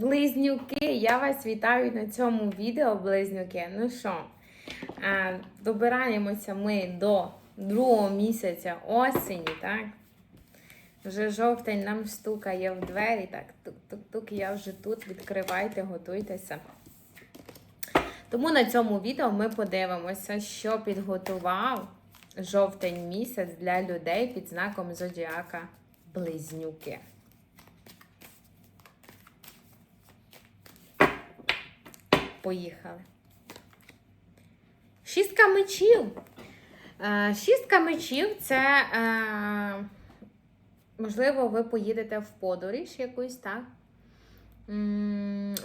Близнюки, я вас вітаю на цьому відео, близнюки. Ну що, добираємося ми до другого місяця осені, так? Вже жовтень нам стукає в двері, так, тук-тук-тук, я вже тут, відкривайте, готуйтеся. Тому на цьому відео ми подивимося, що підготував жовтень місяць для людей під знаком Зодіака Близнюки. Поїхали. Шістка мечів. Е, Шістка мечів це, е, можливо, ви поїдете в подорож якусь, так?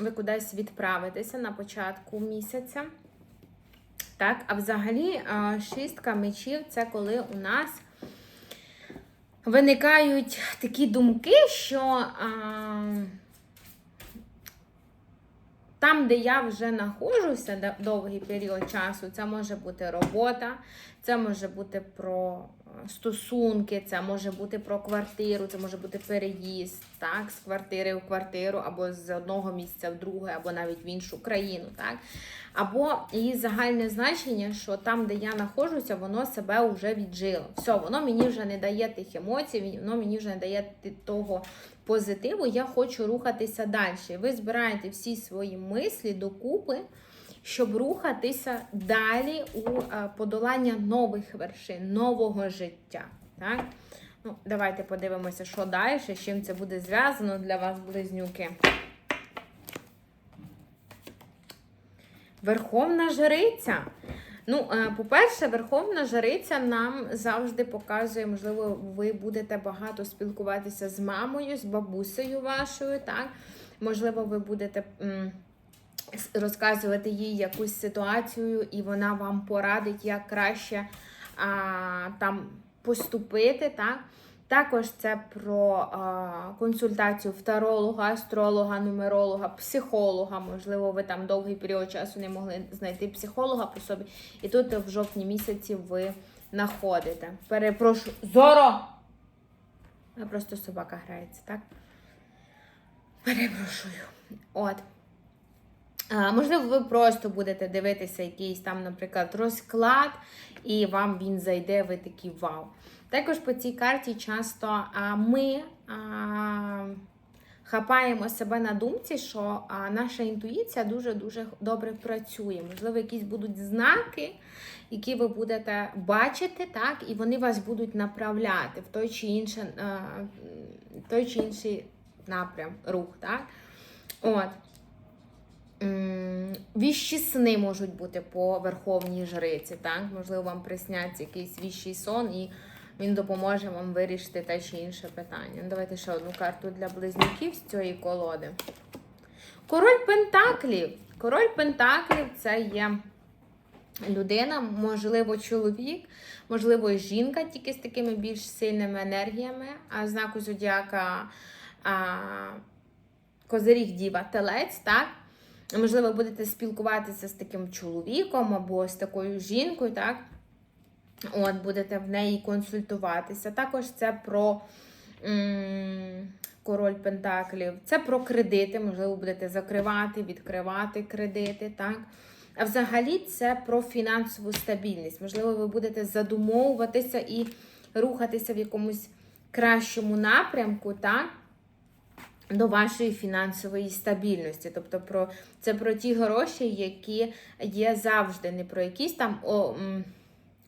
Ви кудись відправитеся на початку місяця. Так, а взагалі, е, шістка мечів це коли у нас виникають такі думки, що. Там, де я вже знаходжуся довгий період часу, це може бути робота, це може бути про е, стосунки, це може бути про квартиру, це може бути переїзд так, з квартири в квартиру, або з одного місця в друге, або навіть в іншу країну. Так? Або її загальне значення, що там, де я знаходжуся, воно себе вже віджило. Все, воно мені вже не дає тих емоцій, воно мені вже не дає того позитиву, я хочу рухатися далі. Ви збираєте всі свої мислі докупи, щоб рухатися далі у е, подолання нових вершин, нового життя. Так? Ну, давайте подивимося, що далі, з чим це буде зв'язано для вас, близнюки. Верховна жриця. Ну, е, по-перше, Верховна Жриця нам завжди показує, можливо, ви будете багато спілкуватися з мамою, з бабусею вашою, так? Можливо, ви будете розказувати їй якусь ситуацію, і вона вам порадить, як краще а, там поступити, так? Також це про а, консультацію фтаролога, астролога, нумеролога, психолога. Можливо, ви там довгий період часу не могли знайти психолога по собі. І тут в жовтні місяці ви знаходите. Перепрошую, Зоро! А просто собака грається, так? Перепрошую. От. Можливо, ви просто будете дивитися якийсь там, наприклад, розклад, і вам він зайде, ви такі вау. Також по цій карті часто ми хапаємо себе на думці, що наша інтуїція дуже-дуже добре працює. Можливо, якісь будуть знаки, які ви будете бачити, так, і вони вас будуть направляти в той чи інший, той чи інший напрям, рух. Так? От. Віщі сни можуть бути по верховній жриці. Так? Можливо, вам присняться якийсь віщий сон, і він допоможе вам вирішити те чи інше питання. Ну, Давайте ще одну карту для близнюків з цієї колоди. Король Пентаклів. Король Пентаклів це є людина, можливо, чоловік, можливо, жінка, тільки з такими більш сильними енергіями. А знаку зодіака а, Козиріг Діва Телець, так? Можливо, будете спілкуватися з таким чоловіком або з такою жінкою, так? От, будете в неї консультуватися. Також це про король Пентаклів, це про кредити, можливо, будете закривати, відкривати кредити, так? А взагалі це про фінансову стабільність. Можливо, ви будете задумовуватися і рухатися в якомусь кращому напрямку, так? До вашої фінансової стабільності. Тобто, про, це про ті гроші, які є завжди, не про якісь там о,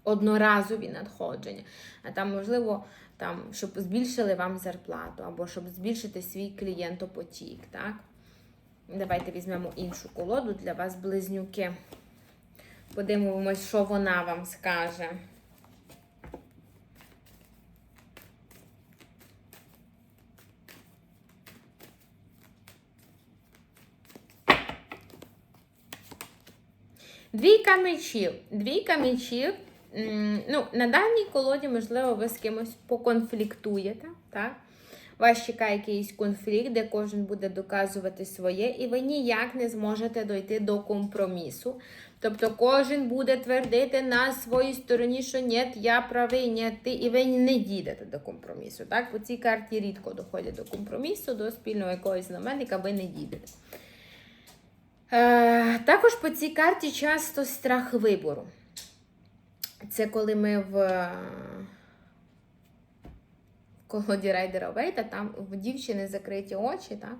одноразові надходження, а там, можливо, там, щоб збільшили вам зарплату, або щоб збільшити свій клієнтопотік. Так? Давайте візьмемо іншу колоду для вас, близнюки. Подивимось, що вона вам скаже. Двійка мечів. Двійка мечів. Ну, на даній колоді, можливо, ви з кимось поконфліктуєте. Так? вас чекає якийсь конфлікт, де кожен буде доказувати своє, і ви ніяк не зможете дойти до компромісу. Тобто кожен буде твердити на своїй стороні, що ні, я правий, ні, ти, і ви не дійдете до компромісу. Так, по цій карті рідко доходять до компромісу, до спільного якогось знаменника ви не дійдете. Е, також по цій карті часто страх вибору. Це коли ми в колоді райдера Вейта, там в дівчини закриті очі, так?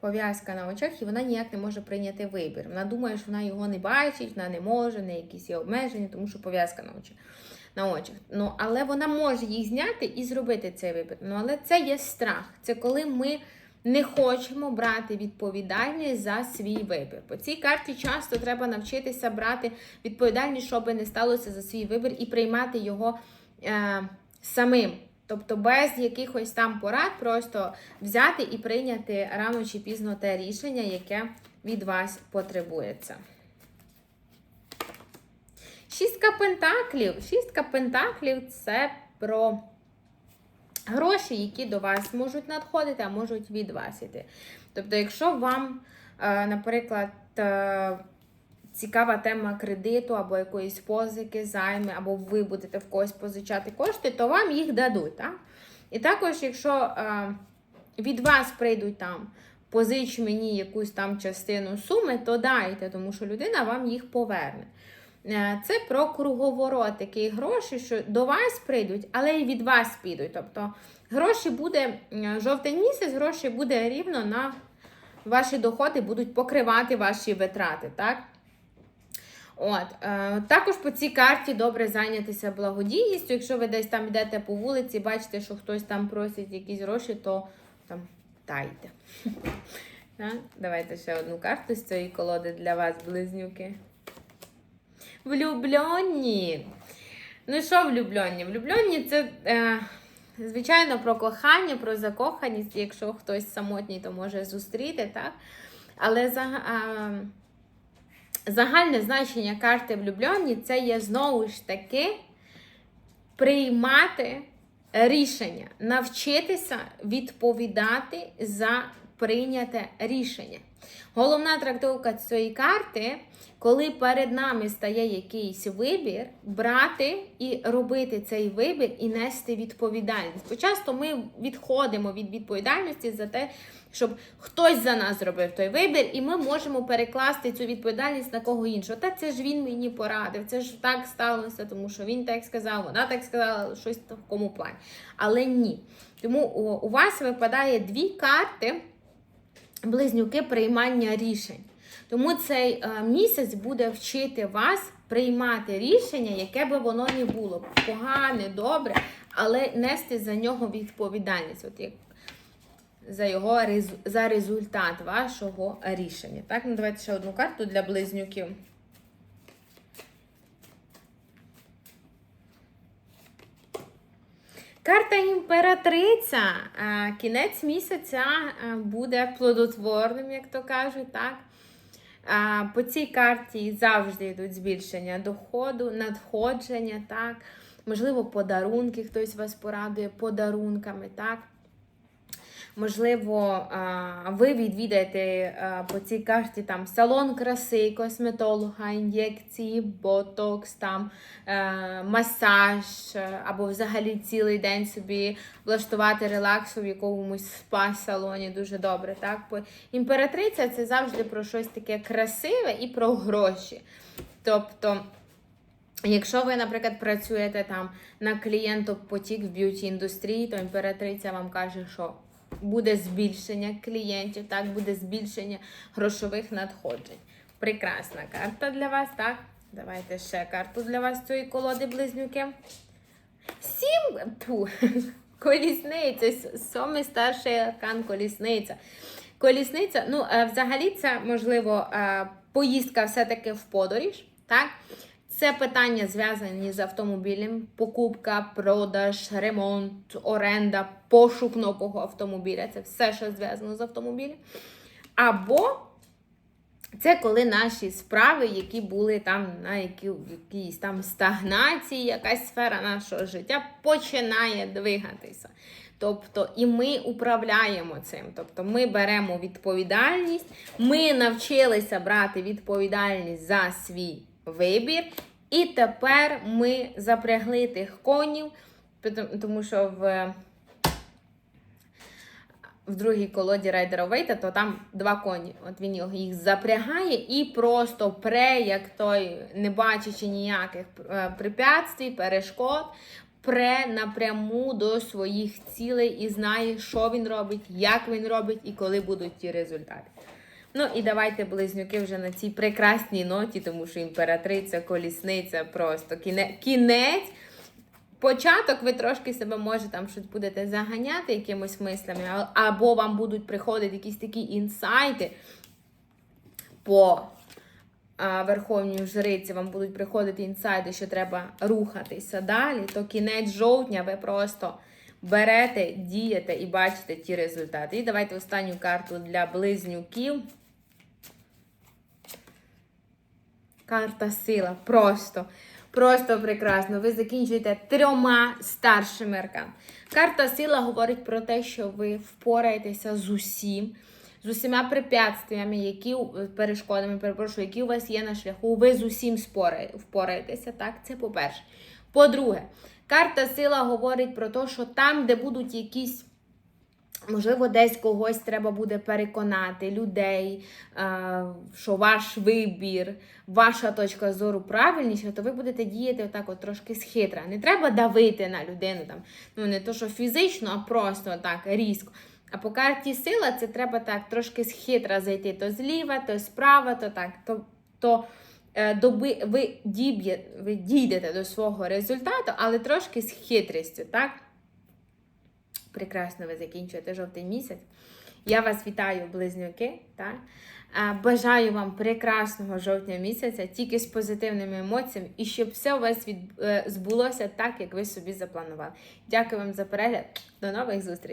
пов'язка на очах, і вона ніяк не може прийняти вибір. Вона думає, що вона його не бачить, вона не може, не якісь є обмеження, тому що пов'язка на очах. На очах. Ну, але вона може їх зняти і зробити цей вибір. Ну, але це є страх. Це коли ми не хочемо брати відповідальність за свій вибір. По цій карті часто треба навчитися брати відповідальність, що би не сталося за свій вибір, і приймати його е, самим. Тобто без якихось там порад, просто взяти і прийняти рано чи пізно те рішення, яке від вас потребується. Шістка пентаклів. Шістка пентаклів це про гроші, які до вас можуть надходити, а можуть від вас іти. Тобто, якщо вам, е, наприклад, е, цікава тема кредиту або якоїсь позики, займи, або ви будете в когось позичати кошти, то вам їх дадуть. Так? І також, якщо е, від вас прийдуть там, позич мені якусь там частину суми, то дайте, тому що людина вам їх поверне. Е, Це про круговорот такі гроші, що до вас прийдуть, але й від вас підуть. Тобто гроші буде, е, жовтень місяць, гроші буде рівно на ваші доходи, будуть покривати ваші витрати. так? От, е, Також по цій карті добре зайнятися благодійністю. Якщо ви десь там йдете по вулиці, бачите, що хтось там просить якісь гроші, то там дайте. Давайте ще одну карту з цієї колоди для вас, близнюки. Влюблені. Ну що влюблені? Влюблені це, е, звичайно, про кохання, про закоханість. Якщо хтось самотній, то може зустріти, так? Але за. Е, загальне значення карти влюблені це є знову ж таки приймати рішення, навчитися відповідати за прийняте рішення. Головна трактовка цієї карти, коли перед нами стає якийсь вибір, брати і робити цей вибір і нести відповідальність. Бо часто ми відходимо від відповідальності за те, щоб хтось за нас зробив той вибір, і ми можемо перекласти цю відповідальність на кого іншого. Та це ж він мені порадив, це ж так сталося, тому що він так сказав, вона так сказала, щось в такому плані. Але ні. Тому у вас випадає дві карти близнюки приймання рішень. Тому цей е, місяць буде вчити вас приймати рішення, яке би воно не було. Погане, добре, але нести за нього відповідальність. От як за його за результат вашого рішення. Так, ну давайте ще одну карту для близнюків. Карта імператриця. Кінець місяця буде плодотворним, як то кажуть. так? По цій карті завжди йдуть збільшення доходу, надходження, так? Можливо, подарунки, хтось вас порадує подарунками. так? Можливо, ви відвідаєте по цій карті там салон краси, косметолога, ін'єкції, ботокс, там е, масаж, або взагалі цілий день собі влаштувати релаксу в якомусь спа-салоні дуже добре. так? Імператриця це завжди про щось таке красиве і про гроші. Тобто. Якщо ви, наприклад, працюєте там на клієнтопотік в б'юті індустрії, то імператриця вам каже, що буде збільшення клієнтів, так, буде збільшення грошових надходжень. Прекрасна карта для вас, так? Давайте ще карту для вас цієї колоди близнюки. Сім Ту. колісниця, сьомий старший аркан колісниця. Колісниця, ну, е, взагалі, це, можливо, е, поїздка все-таки в подорож, так? Це питання зв'язані з автомобілем, покупка, продаж, ремонт, оренда, пошук нового автомобіля. Це все, що зв'язано з автомобілем. Або це коли наші справи, які були там на які, якійсь там стагнації, якась сфера нашого життя починає двигатися. Тобто, і ми управляємо цим. Тобто, ми беремо відповідальність, ми навчилися брати відповідальність за свій вибір, і тепер ми запрягли тих конів, тому що в в другій колоді Райдера Вейта, то там два коні. От він їх запрягає і просто пре, як той, не бачачи ніяких е, препятствій, перешкод, пре напряму до своїх цілей і знає, що він робить, як він робить і коли будуть ті результати. Ну і давайте, близнюки, вже на цій прекрасній ноті, тому що імператриця, колісниця, просто кіне, кінець. Початок ви трошки себе може там щось будете заганяти якимось мислями, або вам будуть приходити якісь такі інсайти по а, Верховній Жриці, вам будуть приходити інсайти, що треба рухатися далі, то кінець жовтня ви просто берете, дієте і бачите ті результати. І давайте останню карту для близнюків. Карта сила. Просто. Просто прекрасно. Ви закінчуєте трьома старшими арканами. Карта сила говорить про те, що ви впораєтеся з усім, з усіма препятствиями, які перешкодами, перепрошую, які у вас є на шляху. Ви з усім впораєтеся. Так, це по-перше. По-друге, карта сила говорить про те, що там, де будуть якісь Можливо, десь когось треба буде переконати людей, е, що ваш вибір, ваша точка зору правильніша, то ви будете діяти отак от трошки схитра. Не треба давити на людину, там, ну не то, що фізично, а просто так різко. А по карті сила це треба так трошки схитра зайти то зліва, то справа, то так. То, то е, доби, ви, діб'є, ви дійдете до свого результату, але трошки з хитрістю, так? Прекрасно ви закінчуєте жовтий місяць. Я вас вітаю, близнюки. Так? Бажаю вам прекрасного жовтня місяця, тільки з позитивними емоціями, і щоб все у вас від, е, збулося так, як ви собі запланували. Дякую вам за перегляд. До нових зустрічей!